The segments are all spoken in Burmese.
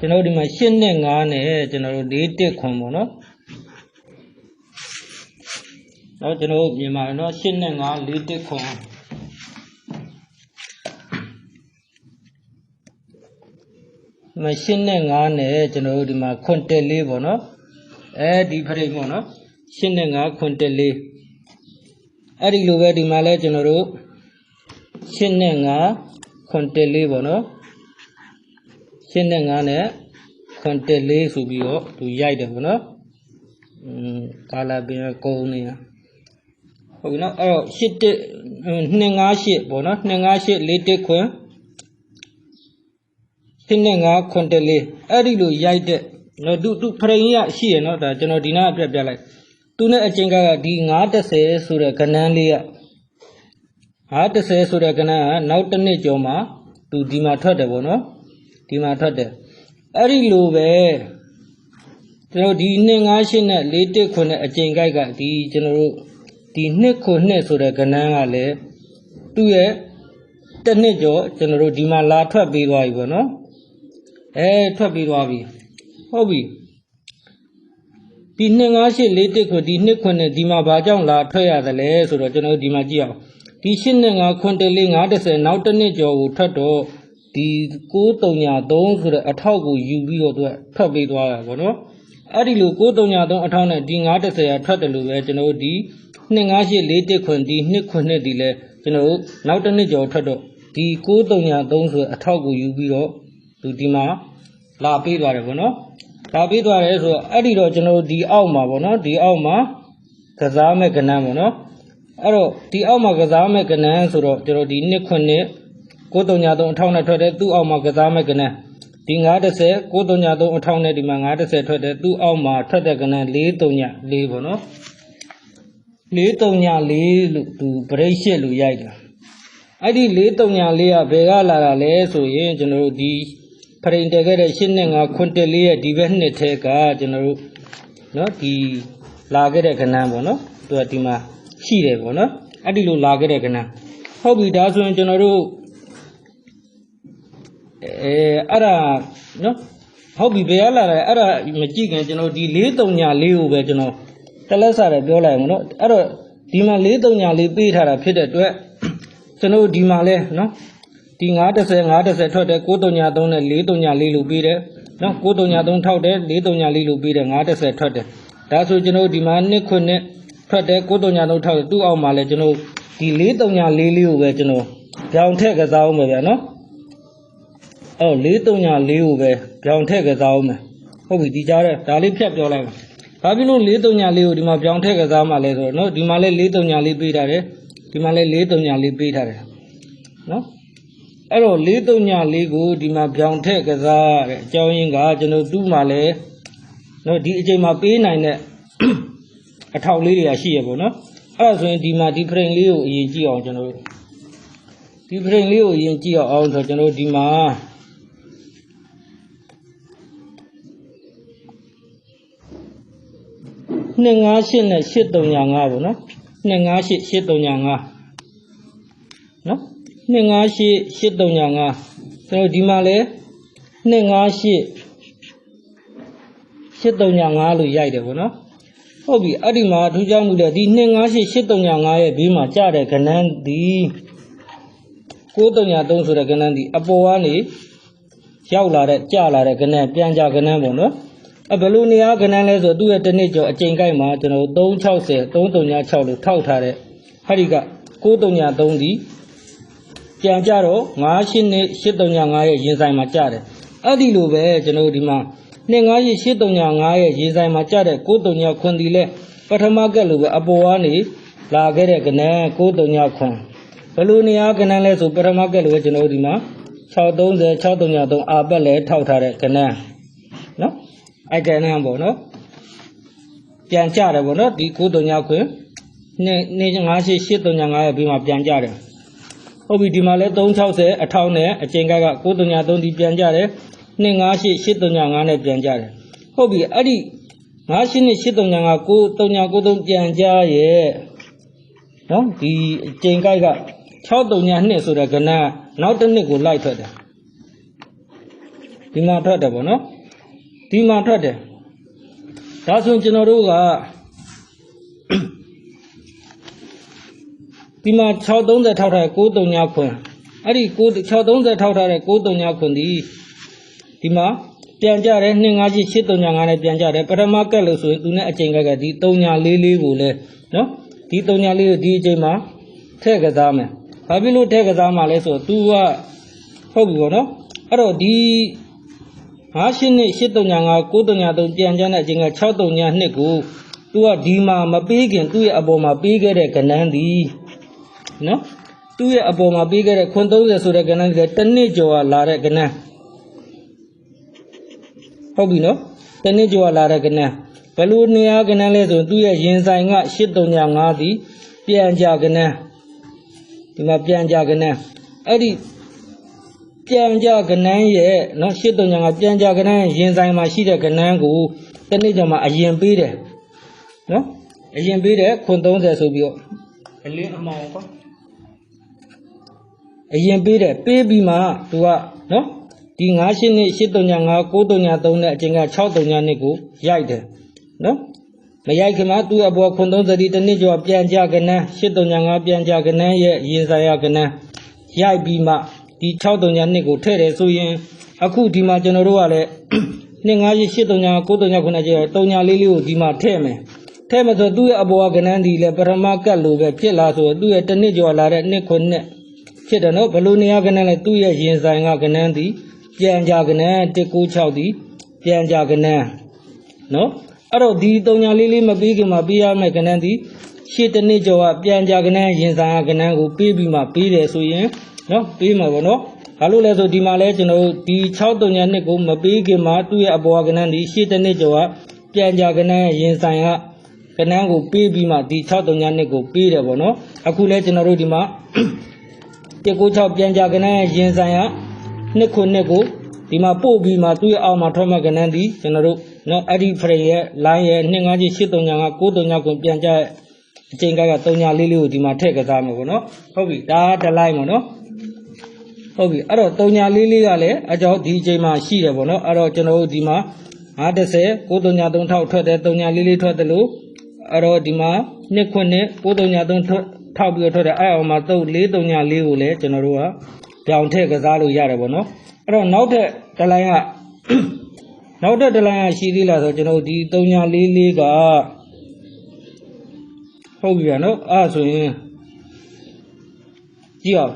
ကျွန်တော်တို့ဒီမှာ8နဲ့9နဲ့ကျွန်တော်တို့4တက်ခွန်ပေါ့နော်နောက်ကျွန်တော်တို့မြန်မာနော်8နဲ့9 4တက်ခွန်ဒီမှာ8နဲ့9နဲ့ကျွန်တော်တို့ဒီမှာခွန်တက်လေးပေါ့နော်အဲဒီဖရိတ်ပေါ့နော်8နဲ့9ခွန်တက်လေးအဲ့ဒီလိုပဲဒီမှာလဲကျွန်တော်တို့8နဲ့9ခွန်တက်လေးပေါ့နော် 8နဲ့9နဲ့ခွန်တက်လေးဆိုပြီးတော့သူရိုက်တယ်ပေါ့နော်อืมကာလာပင်ကုန်းနေတာဟုတ်ပြီနော်အဲ့တော့8တက်258ပေါ့နော်258 4တက်ခွန်ဖြစ်နဲ့ငါခွန်တက်လေးအဲ့ဒီလိုရိုက်တဲ့နော်သူသူဖရိန်ကြီးကရှိရနော်ဒါကျွန်တော်ဒီနာအပြတ်ပြလိုက်သူနဲ့အချင်းကကဒီ930ဆိုတဲ့ကဏ္ဍလေးက930ဆိုတဲ့ကဏ္ဍကနောက်တစ်နှစ်ကျော်မှသူဒီမှာထွက်တယ်ပေါ့နော် ဒီမှာထွက်တယ်အဲ့ဒီလိုပဲကျွန်တော်ဒီ258နဲ့4တက်ခွန်နဲ့အချင်းကိုက်ကဒီကျွန်တော်တို့ဒီနှစ်ခွန်နှစ်ဆိုတဲ့ကဏ္ဍကလည်းသူ့ရဲ့တစ်နှစ်ကျော်ကျွန်တော်တို့ဒီမှာလာထွက်ပေးသွားပြီပေါ့နော်အဲထွက်ပြီးသွားပြီဟုတ်ပြီဒီ258လေးတစ်ခွဒီနှစ်ခွနဲ့ဒီမှာဘာကြောင့်လာထွက်ရသလဲဆိုတော့ကျွန်တော်တို့ဒီမှာကြည့်အောင်ဒီ8နဲ့5ခွန်တလေး930နောက်တစ်နှစ်ကျော်ကိုထွက်တော့ ဒီ933ဆိုတဲ့အထောက်ကိုယူပြီးတော့သူကထွက်ပေးသွားတာပေါ့နော်အဲ့ဒီလို933အထောက်နဲ့ဒီ930ကထွက်တယ်လို့ပဲကျွန်တော်တို့ဒီ258လေးတစ်ခွဒီနှစ်ခွနဲ့ဒီလဲကျွန်တော်တို့နောက်တစ်နှစ်ကျော်ထွက်တော့ဒီ933ဆိုတဲ့အထောက်ကိုယူပြီးတော့သူဒီမှာလာပေးသွားတယ်ဗောနော်လာပေးသွားတယ်ဆိုတော့အဲ့ဒီတော့ကျွန်တော်တို့ဒီအောက်မှာဗောနော်ဒီအောက်မှာကစားမဲ့ကဏ္ဍဗောနော်အဲ့တော့ဒီအောက်မှာကစားမဲ့ကဏ္ဍဆိုတော့ကျွန်တော်ဒီနှစ်ခွနှစ် 933အထောက်နဲ့ထွက်တယ်သူ့အောက်မှာကစားမဲ့ကနန်းဒီ930 933အထောက်နဲ့ဒီမှာ930ထွက်တယ်သူ့အောက်မှာထွက်တဲ့ကနန်း434ပေါ့နော်434လို့သူ break shit လို့ရိုက်တာအဲ့ဒီ434ကဘယ်ကလာတာလဲဆိုရင်ကျွန်တော်တို့ဒီဖရင်တက်ခဲ့တဲ့8နဲ့9ခွန်တက်လေးရဲ့ဒီဘက်နှစ်ထဲကကျွန်တော်တို့နော်ဒီလာခဲ့တဲ့ခဏပေါ့နော်သူကဒီမှာရှိတယ်ပေါ့နော်အဲ့ဒီလိုလာခဲ့တဲ့ခဏဟုတ်ပြီဒါဆိုရင်ကျွန်တော်တို့ အဲအဲ့ဒါနော်ဟုတ်ပြီဘယ်ကလာလဲအဲ့ဒါမကြည့်ခင်ကျွန်တော်ဒီ434ကိုပဲကျွန်တော်တလက်စားတယ်ပြောလိုက်အောင်နော်အဲ့တော့ဒီမှာ434ပေးထားတာဖြစ်တဲ့အတွက်ကျွန်တော်ဒီမှာလဲနော်ဒီ930 930ထွက်တယ်933နဲ့434လို့ပြီးတယ်နော်933ထောက်တယ်434လို့ပြီးတယ်930ထွက်တယ်ဒါဆိုကျွန်တော်ဒီမှာနှစ်ခွနဲ့ထွက်တယ်933ထောက်တယ်သူ့အောက်မှာလဲကျွန်တော်ဒီ434လေးကိုပဲကျွန်တော်ကြောင်ထက်ကစားအောင်ပဲဗျာနော် အော်434ကိုပဲကြောင်ထက်ကစားအောင်မယ်ဟုတ်ပြီဒီကြားတဲ့ဒါလေးဖြတ်ပြောလိုက်ပါဘာဖြစ်လို့434ကိုဒီမှာပြောင်းထက်ကစားမှလဲဆိုတော့နော်ဒီမှာလဲ434ပေးထားတယ်ဒီမှာလဲ434ပေးထားတယ်နော်အဲ့တော့434ကိုဒီမှာပြောင်းထက်ကစားတဲ့အကြောင်းရင်းကကျွန်တော်သူ့မှာလဲနော်ဒီအချိန်မှာပေးနိုင်တဲ့အထောက်လေးတွေကရှိရပေါ့နော်အဲ့ဒါဆိုရင်ဒီမှာဒီ frame လေးကိုအရင်ကြည့်အောင်ကျွန်တော်တို့ဒီ frame လေးကိုအရင်ကြည့်အောင်ဆိုတော့ကျွန်တော်တို့ဒီမှာ 258နဲ့835ပေါ့နော်258 835နော်258 835ကျွန်တော်ဒီမှာလဲ258 835လို့ရိုက်တယ်ပေါ့နော်ဟုတ်ပြီအဲ့ဒီမှာထူးခြားမှုတဲ့ဒီ258 835ရဲ့ဘေးမှာကြတဲ့ကဏ္ဍဒီ933ဆိုတဲ့ကဏ္ဍဒီအပေါ်ကနေရောက်လာတဲ့ကြလာတဲ့ကဏ္ဍပြန်ကြကဏ္ဍပေါ့နော် အဘယ်လိုနေရာကဏ္ဍလဲဆိုသူ့ရဲ့တစ်နှစ်ကျော်အချိန်ကိုက်မှာကျွန်တော်360 336လို့ထောက်ထားတဲ့ဟာဒီက933ဒီပြန်ကြတော့98နဲ့835ရဲ့ရင်ဆိုင်မှာကြတယ်အဲ့ဒီလိုပဲကျွန်တော်ဒီမှာ29835ရဲ့ရင်ဆိုင်မှာကြတဲ့939ခွန်ဒီလဲပထမကက်လိုပဲအပေါ်ကနေလာခဲ့တဲ့ကဏ္ဍ939ခွန်ဘယ်လိုနေရာကဏ္ဍလဲဆိုပထမကက်လိုပဲကျွန်တော်ဒီမှာ630 633အာပတ်လဲထောက်ထားတဲ့ကဏ္ဍနော် အဲ့ကဏ္ဍပေါ့နော်ပြန်ကြတယ်ပေါ့နော်ဒီ939ခွန်2 258 835ရဲ့ပြီးမှပြန်ကြတယ်ဟုတ်ပြီဒီမှာလဲ360အထောက်နဲ့အချိန်ကက933ဒီပြန်ကြတယ်258 835နဲ့ပြန်ကြတယ်ဟုတ်ပြီအဲ့ဒီ58နဲ့835 939ပြန်ကြရဲ့နော်ဒီအချိန်ကိုက်က632ဆိုတဲ့ကဏ္ဍနောက်တစ်နှစ်ကိုလိုက်ထွက်တယ်ဒီဒီမှာထွက်တယ်ပေါ့နော် ဒီမှာထွက်တယ်ဒါဆိုရင်ကျွန်တော်တို့ကဒီမှာ630ထောက်ထားတဲ့939ခွန်အဲ့ဒီ6 630ထောက်ထားတဲ့939ခွန်ဒီဒီမှာပြန်ကြတယ်25ကြီး835နဲ့ပြန်ကြတယ်ပထမကက်လို့ဆိုရင်သူနဲ့အချိန်ကကဒီ344ကိုလဲနော်ဒီ344ကိုဒီအချိန်မှာထည့်ကစားမယ်ဘာဖြစ်လို့ထည့်ကစားမှာလဲဆိုတော့ तू ကဟုတ်ပြီပေါ့နော်အဲ့တော့ဒီ 5ရှင်းနဲ့835 933ပြန်ကြတဲ့အချိန်က632ကို तू ကဒီမှာမပေးခင်သူ့ရဲ့အပေါ်မှာပေးခဲ့တဲ့ကဏ္ဍဒီနော်သူ့ရဲ့အပေါ်မှာပေးခဲ့တဲ့ခွန်30ဆိုတဲ့ကဏ္ဍကတစ်နှစ်ကျော်လာတဲ့ကဏ္ဍဟုတ်ပြီနော်တစ်နှစ်ကျော်လာတဲ့ကဏ္ဍဘယ်လိုနေရာကဏ္ဍလဲဆိုရင်သူ့ရဲ့ရင်ဆိုင်က835ဒီပြန်ကြကဏ္ဍဒီမှာပြန်ကြကဏ္ဍအဲ့ဒီ ပြန်ကြကဏ္ဍရဲ့နော်835ပြန်ကြကဏ္ဍရဲ့ရင်ဆိုင်မှာရှိတဲ့ကဏ္ဍကိုတစ်နှစ်ကျော်မှာအရင်ပေးတယ်နော်အရင်ပေးတယ်ခွန်30ဆိုပြီးတော့အလင်းအမောင်ကွာအရင်ပေးတယ်ပေးပြီးမှသူကနော်ဒီ9ရှင်းနဲ့839 939နဲ့အချိန်က639နှစ်ကိုရိုက်တယ်နော်မရိုက်ခင်မှာသူ့အပေါ်ခွန်30ဒီတစ်နှစ်ကျော်ပြန်ကြကနန်း839ပြန်ကြကနန်းရဲ့ရင်ဆိုင်ရကနန်းရိုက်ပြီးမှ ဒီ639နှစ်ကိုထည့်တယ်ဆိုရင်အခုဒီမှာကျွန်တော်တို့ကလည်းနှစ်9ရှင်း839 939ခုနှစ်ကျတော့39လေးလေးကိုဒီမှာထည့်မယ်ထည့်မယ်ဆိုသူ့ရဲ့အပေါ်ကကနန်းဒီလည်းပထမကတ်လို့ပဲဖြစ်လာဆိုတော့သူ့ရဲ့တစ်နှစ်ကျော်လာတဲ့နှစ်ခွနှစ်ဖြစ်တယ်နော်ဘလို့နေရကနန်းလဲသူ့ရဲ့ရင်ဆိုင်ကကနန်းဒီပြန်ကြကနန်း196ဒီပြန်ကြကနန်းနော်အဲ့တော့ဒီတုံညာလေးလေးမပြီးခင်မှာပြီးရမယ်ကနန်းဒီရှေ့တစ်နှစ်ကျော်ကပြန်ကြကနန်းရင်ဆိုင်ကကနန်းကိုပြီးပြီးမှပြီးတယ်ဆိုရင် နော်ပြီးမှာပေါ့နော်ဘာလို့လဲဆိုဒီမှာလဲကျွန်တော်တို့ဒီ6တုံညာနှစ်ကိုမပြီးခင်မှာသူ့ရဲ့အပေါ်ကကနန်းဒီရှေ့တစ်နှစ်ကျော်ကပြန်ကြကနန်းရင်ဆိုင်ကကနန်းကိုပြီးပြီးမှဒီ6တုံညာနှစ်ကိုပြီးတယ်ပေါ့နော်အခုလဲကျွန်တော်တို့ဒီမှာ196ပြန်ကြကနန်းရင်ဆိုင်ကနှစ်ခုနှစ်ကိုဒီမှာပို့ပြီးမှသူ့ရဲ့အောက်မှာထွက်မဲ့ကနန်းဒီကျွန်တော်တို့နော်အဲ့ဒီ frame ရဲ့ line ရဲ့25ကြီး839က939ကိုပြန်ကြအချိန်ကက39လေးလေးကိုဒီမှာထည့်ကစားမယ်ပေါ့နော်ဟုတ်ပြီဒါကတစ် line ပေါ့နော် ဟုတ်ပြီအဲ့တော့39လေးလေးကလည်းအကြောင်းဒီအချိန်မှာရှိတယ်ပေါ့နော်အဲ့တော့ကျွန်တော်တို့ဒီမှာ930 939ထောက်ထွက်တယ်39လေးလေးထွက်တယ်လို့အဲ့တော့ဒီမှာနှစ်ခွနဲ့939ထွက်ထောက်ပြီးတော့ထွက်တယ်အဲ့အောင်မှာ3 434ကိုလည်းကျွန်တော်တို့ကပြောင်းထည့်ကစားလို့ရတယ်ပေါ့နော်အဲ့တော့နောက်ထပ်တစ်လိုင်းကနောက်ထပ်တစ်လိုင်းကရှိသေးလားဆိုတော့ကျွန်တော်တို့ဒီ3944ကဟုတ်ပြီဗျာနော်အဲ့ဒါဆိုရင်ကြည့်အောင်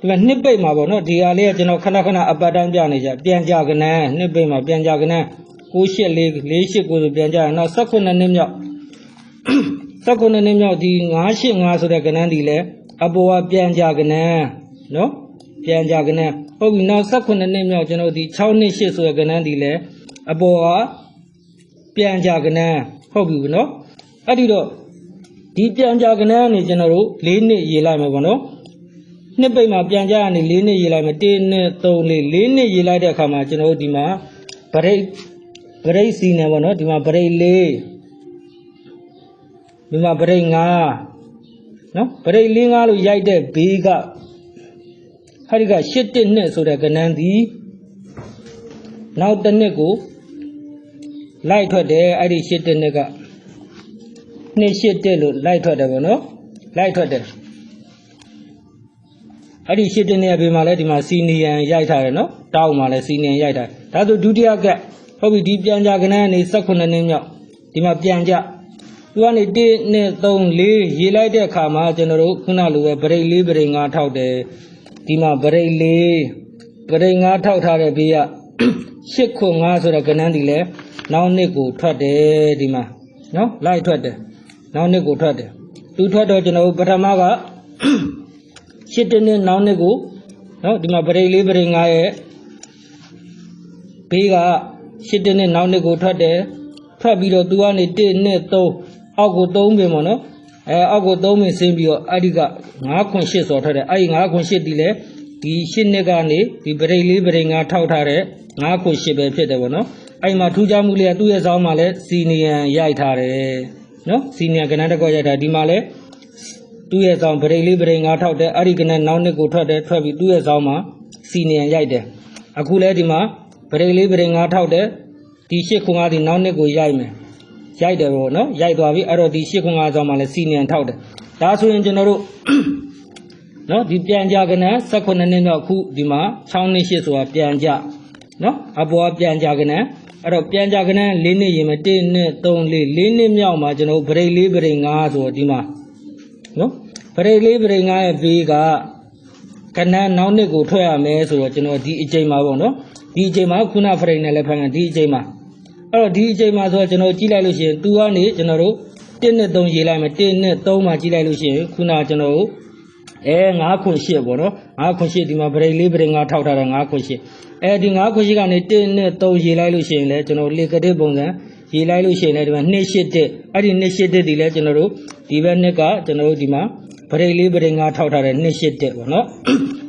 ဒီမှာနှစ်ပိတ်မှာပေါ့နော်ဒီဟာလေးကကျွန်တော်ခဏခဏအပတ်တန်းပြနေကြပြန်ကြကနန်းနှစ်ပိတ်မှာပြန်ကြကနန်း984 489ဆိုပြန်ကြရနောက်18နှစ်မြောက်18နှစ်မြောက်ဒီ985ဆိုတဲ့ကနန်းဒီလဲအပေါ်ကပြန်ကြကနန်းနော်ပြန်ကြကနန်းဟုတ်ပြီနောက်18နှစ်မြောက်ကျွန်တော်ဒီ6နှစ်8ဆိုတဲ့ကနန်းဒီလဲအပေါ်ကပြန်ကြကနန်းဟုတ်ပြီနော်အဲ့ဒီတော့ဒီပြန်ကြကနန်းကနေကျွန်တော်တို့၄နှစ်ရေးလိုက်မယ်ပေါ့နော် နှစ်ပိတ်မှာပြန်ကြရနေ၄နှစ်ရေးလိုက်မယ်1နှစ်3နှစ်၄နှစ်ရေးလိုက်တဲ့အခါမှာကျွန်တော်တို့ဒီမှာဗရိတ်ဗရိတ်စီနေပေါ့နော်ဒီမှာဗရိတ်၄ဒီမှာဗရိတ်5နော်ဗရိတ်၄5လို့ရိုက်တဲ့ဘေးကဟာဒီက8တစ်နှစ်ဆိုတဲ့ကဏ္ဍဒီနောက်တစ်နှစ်ကိုလိုက်ထွက်တယ်အဲ့ဒီ8တစ်နှစ်ကနှစ်8တစ်လို့လိုက်ထွက်တယ်ပေါ့နော်လိုက်ထွက်တယ် အဲ့ဒီ8တစ်နှစ်ဘေးမှာလဲဒီမှာစီနီယန်ရိုက်ထားတယ်နော်တောက်မှာလဲစီနီယန်ရိုက်ထားဒါဆိုဒုတိယကဟုတ်ပြီဒီပြန်ကြကဏ္ဍကနေ18နှစ်မြောက်ဒီမှာပြန်ကြသူကနေ1 2 3 4ရေးလိုက်တဲ့အခါမှာကျွန်တော်တို့ခုနလိုပဲဗရိတ်4ဗရိတ်5ထောက်တယ်ဒီမှာဗရိတ်4ဗရိတ်5ထောက်ထားတဲ့ဘေးက8ခွ5ဆိုတဲ့ကဏ္ဍဒီလဲနောက်နှစ်ကိုထွက်တယ်ဒီမှာနော်လိုက်ထွက်တယ်နောက်နှစ်ကိုထွက်တယ်သူထွက်တော့ကျွန်တော်တို့ပထမက 8တနှစ်နောက်နှစ်ကိုနော်ဒီမှာဗရိတ်4ဗရိတ်5ရဲ့ဘေးက8တနှစ်နောက်နှစ်ကိုထွက်တယ်ထွက်ပြီးတော့သူကနေ1 2 3အောက်ကို3ပင်ပေါ့နော်အဲအောက်ကို3ပင်ဆင်းပြီးတော့အဲ့ဒီက9ခွန်8ဆိုထွက်တယ်အဲ့ဒီ9ခွန်8ဒီလေဒီ8နှစ်ကနေဒီဗရိတ်လေးဗရိတ်9ထောက်ထားတဲ့9ခွန်8ပဲဖြစ်တယ်ပေါ့နော်အဲ့မှာထူးခြားမှုလေးကသူ့ရဲ့ဇောင်းမှာလဲစီနီယန်ရိုက်ထားတယ်နော်စီနီယန်ကဏ္ဍတစ်ခုရိုက်ထားဒီမှာလဲ သူ့ရဲ့ဇောင်းဗရိတ်လေးဗရိတ်9ထောက်တဲ့အဲ့ဒီကဏ္ဍနောက်နှစ်ကိုထွက်တယ်ထွက်ပြီးသူ့ရဲ့ဇောင်းမှာစီနီယံရိုက်တယ်အခုလဲဒီမှာဗရိတ်လေးဗရိတ်ငါထောက်တယ်ဒီရှစ်ခွန်ငါဒီနောက်နှစ်ကိုရိုက်မယ်ရိုက်တယ်ပေါ့နော်ရိုက်သွားပြီအဲ့တော့ဒီရှစ်ခွန်ငါဆောင်မှာလဲစီနီယံထောက်တယ်ဒါဆိုရင်ကျွန်တော်တို့နော်ဒီပြန်ကြကနန်း18နှစ်မြောက်ခုဒီမှာ6နှစ်8ဆိုတာပြန်ကြနော်အပေါ်ကပြန်ကြကနန်းအဲ့တော့ပြန်ကြကနန်း၄နှစ်ရင်မ1နှစ်3 4 4နှစ်မြောက်မှာကျွန်တော်ဗရိတ်၄ဗရိတ်5ဆိုတော့ဒီမှာ နော်ဗရိတ်၄ဗရိတ်5ရဲ့ဘေးကကနန်းနောက်နှစ်ကိုထွက်ရမယ်ဆိုတော့ကျွန်တော်ဒီအချိန်မှာပေါ့နော်ဒီအချိန်မှာခုနဖရိတ်နဲ့လည်းဖန်ကန်ဒီအချိန်မှာအဲ့တော့ဒီအချိန်မှာဆိုတော့ကျွန်တော်ကြည့်လိုက်လို့ရှိရင်သူကနေကျွန်တော်တို့1နှစ်3ရေးလိုက်မယ်1နှစ်3မှာကြည့်လိုက်လို့ရှိရင်ခုနကျွန်တော်တို့အဲ9ခွန်8ပေါ့နော်9ခွန်8ဒီမှာဗရိတ်လေးဗရိတ်9ထောက်ထားတာ9ခွန်8အဲဒီ9ခွန်8ကနေ1နဲ့3ရေးလိုက်လို့ရှိရင်လည်းကျွန်တော်လေကတိပုံစံ ရေးလိုက်လို့ရှိရင်လည်းဒီမှာ2 8တက်အဲ့ဒီ2 8တက်ဒီလည်းကျွန်တော်တို့ဒီဘက်နှစ်ကကျွန်တော်တို့ဒီမှာဗရိတ်လေးဗရိတ်9ထောက်ထားတဲ့2 8တက်ပေါ့နော်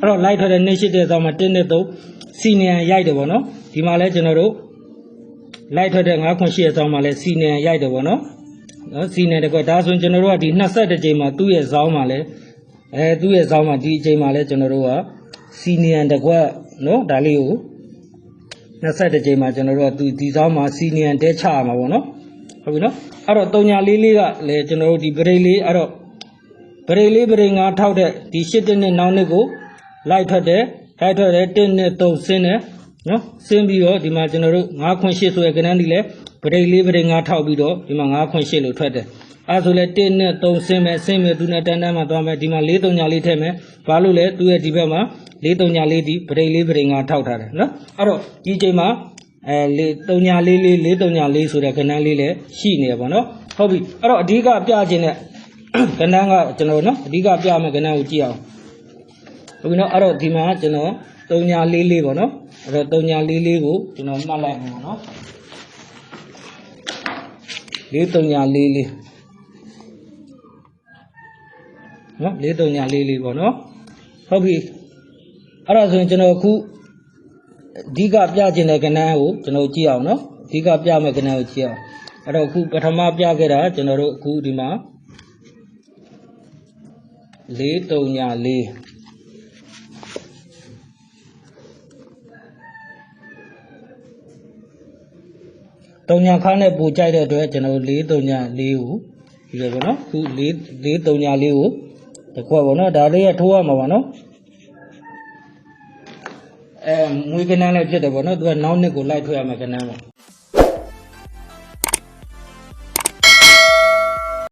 အဲ့တော့လိုက်ထားတဲ့2 8တက်ဆိုမှ1နဲ့3စီနီယံရိုက်တယ်ပေါ့နော်ဒီမှာလည်းကျွန်တော်တို့လိုက်ထွက်တဲ့9ခွန်8အဆောင်မှာလည်းစီနီယံရိုက်တယ်ပေါ့နော်နော်စီနီယံတကွဒါဆိုရင်ကျွန်တော်တို့ကဒီ22ကြိမ်မှာသူ့ရဲ့ဇောင်းမှာလည်းအဲသူ့ရဲ့ဇောင်းမှာဒီအချိန်မှာလဲကျွန်တော်တို့ကစီနီယံတကွက်နော်ဒါလေးကို 21ချိန်မှာကျွန်တော်တို့ကသူဒီဇောင်းမှာစီနီယံတဲချရမှာပေါ့နော်ဟုတ်ပြီနော်အဲ့တော့တုံညာလေးလေးကလည်းကျွန်တော်တို့ဒီဗရိတ်လေးအဲ့တော့ဗရိတ်လေးဗရိတ်ငါထောက်တဲ့ဒီရှစ်တက်နဲ့နောက်နှစ်ကိုလိုက်ထွက်တယ်လိုက်ထွက်တယ်1နဲ့3ဆင်းတယ်နော်ဆင်းပြီးတော့ဒီမှာကျွန်တော်တို့9ခွန်8ဆိုရယ်ကဏ္ဍဒီလဲဗရိတ်လေးဗရိတ်ငါထောက်ပြီးတော့ဒီမှာ9ခွန်8လို့ထွက်တယ် အဲဆိုလဲ1နဲ့3ဆင်းမယ်ဆင်းမယ်သူနဲ့တန်းတန်းမှာသွားမယ်ဒီမှာ4 3ညာလေးထည့်မယ်ဘာလို့လဲသူရဲ့ဒီဘက်မှာ4 3ညာလေးဒီပရိတ်လေးပရိတ်ငါထောက်ထားတယ်နော်အဲ့တော့ဒီချိန်မှာအဲ4 3ညာလေးလေး4 3ညာလေးဆိုတဲ့ကဏ္ဍလေးလည်းရှိနေရပါတော့ဟုတ်ပြီအဲ့တော့အဓိကပြခြင်းတဲ့ကဏ္ဍကကျွန်တော်နော်အဓိကပြမယ်ကဏ္ဍကိုကြည့်အောင်ဟုတ်ပြီနော်အဲ့တော့ဒီမှာကျွန်တော်3ညာလေးလေးပေါ့နော်အဲ့တော့3ညာလေးလေးကိုကျွန်တော်မှတ်လိုက်မယ်နော်4 3ညာလေးလေး နော်လေးတုံညာလေးလေးပေါ့နော်ဟုတ်ပြီအဲ့ဒါဆိုရင်ကျွန်တော်အခုအဓိကပြခြင်းတဲ့ကဏ္ဍကိုကျွန်တော်ကြည့်အောင်နော်အဓိကပြမဲ့ကဏ္ဍကိုကြည့်အောင်အဲ့တော့အခုပထမပြခဲ့တာကျွန်တော်တို့အခုဒီမှာလေးတုံညာလေးတုံညာခါနဲ့ပူကြိုက်တဲ့အတွက်ကျွန်တော်တို့လေးတုံညာလေးကိုဒီလိုပေါ့နော်အခုလေးလေးတုံညာလေးကို တကွက်ပေါ့နော်ဒါလေးရထိုးရမှာပါနော်အဲမွေးကနန်းလည်းဖြစ်တယ်ပေါ့နော်သူကနောက်နှစ်ကိုလိုက်ထွက်ရမှာကနန်းပေါ့